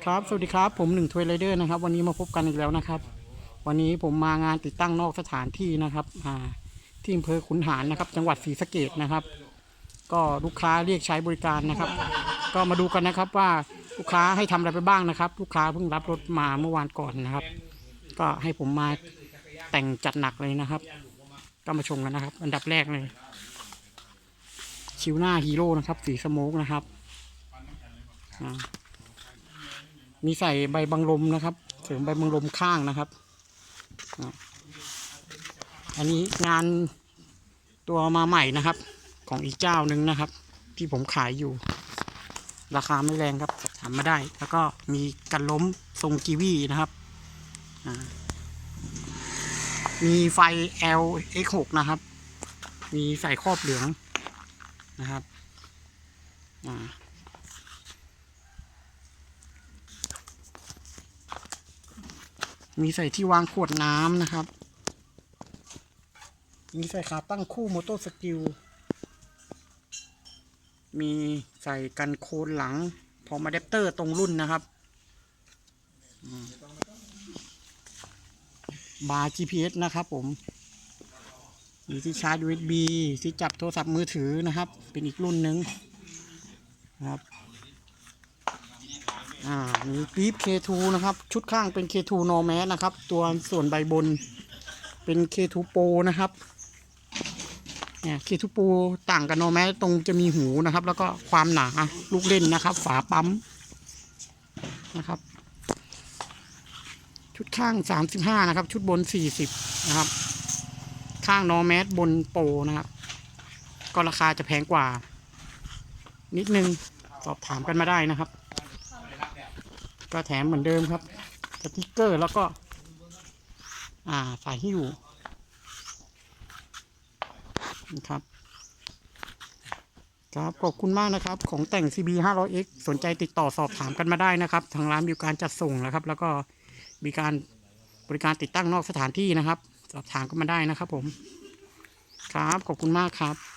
ครับ สวัสดีครับ ผมหนึ่งทวยไรเดอร์นะครับ วันนี้มาพบกันอีกแล้วนะครับ วันนี้ผมมางานติดตั้งนอกสถานที่นะครับอ่าที่อำเภอขุนหารนะครับ จังหวัดศรีสะเกดนะครับ ก็ลูกค้าเรียกใช้บริการนะครับ ก็มาดูกันนะครับว่าลูกค้าให้ทำอะไรไปบ้างนะครับ ลูกค้าเพิ่งรับรถมาเมื่อวานก่อนนะครับ ก็ให้ผมมาแต่งจัดหนักเลยนะครับ ก็มาชมกันนะครับ อันดับแรกเลย ชิวหน้าฮีโร่นะครับ สีสโมกนะครับอ่า มีใส่ใบบังลมนะครับ เสริมใบบังลมข้างนะครับ อันนี้งานตัวมาใหม่นะครับ ของอีกเจ้าหนึ่งนะครับ ที่ผมขายอยู่ ราคาไม่แรงครับถามมาได้ แล้วก็มีกันล้มทรงกีวีนะครับอ่ามีไฟ LX6 นะครับ มีใส่ครอบเหลืองนะครับ อ่า มีใส่ที่วางขวดน้ำนะครับ มีใส่ขาตั้งคู่มอเตอร์สกิล มีใส่กันโคนหลัง พร้อมอะแดปเตอร์ตรงรุ่นนะครับ บาร์ GPS นะครับผม มีที่ชาร์จ USB ที่จับโทรศัพท์มือถือนะครับ เป็นอีกรุ่นหนึ่งนะครับ อ่ามีกรีฟ K2 นะครับ ชุดข้างเป็น K2 นอแมสนะครับ ตัวส่วนใบบนเป็น K2 Pro นะครับเนี่ย K2 Pro ต่างกับนอแมสตรงจะมีหูนะครับ แล้วก็ความหนาลูกเล่นนะครับ ฝาปั๊มนะครับ ชุดข้าง 35 นะครับ ชุดบน 40 นะครับ ข้างนอแมสบนโปรนะครับ ก็ราคาจะแพงกว่า นิดนึงสอบถามกันมาได้นะครับ ก็แถมเหมือนเดิมครับสติกเกอร์แล้วก็ อ่าสาหิ้วนะครับ ครับ ขอบคุณมากนะครับ ของแต่ง CB 500X สนใจติดต่อสอบถามกันมาได้นะครับ ทางร้านมีการจัดส่งนะครับ แล้วก็มีการบริการติดตั้งนอกสถานที่นะครับ สอบถามกันมาได้นะครับผม ครับ ขอบคุณมากครับ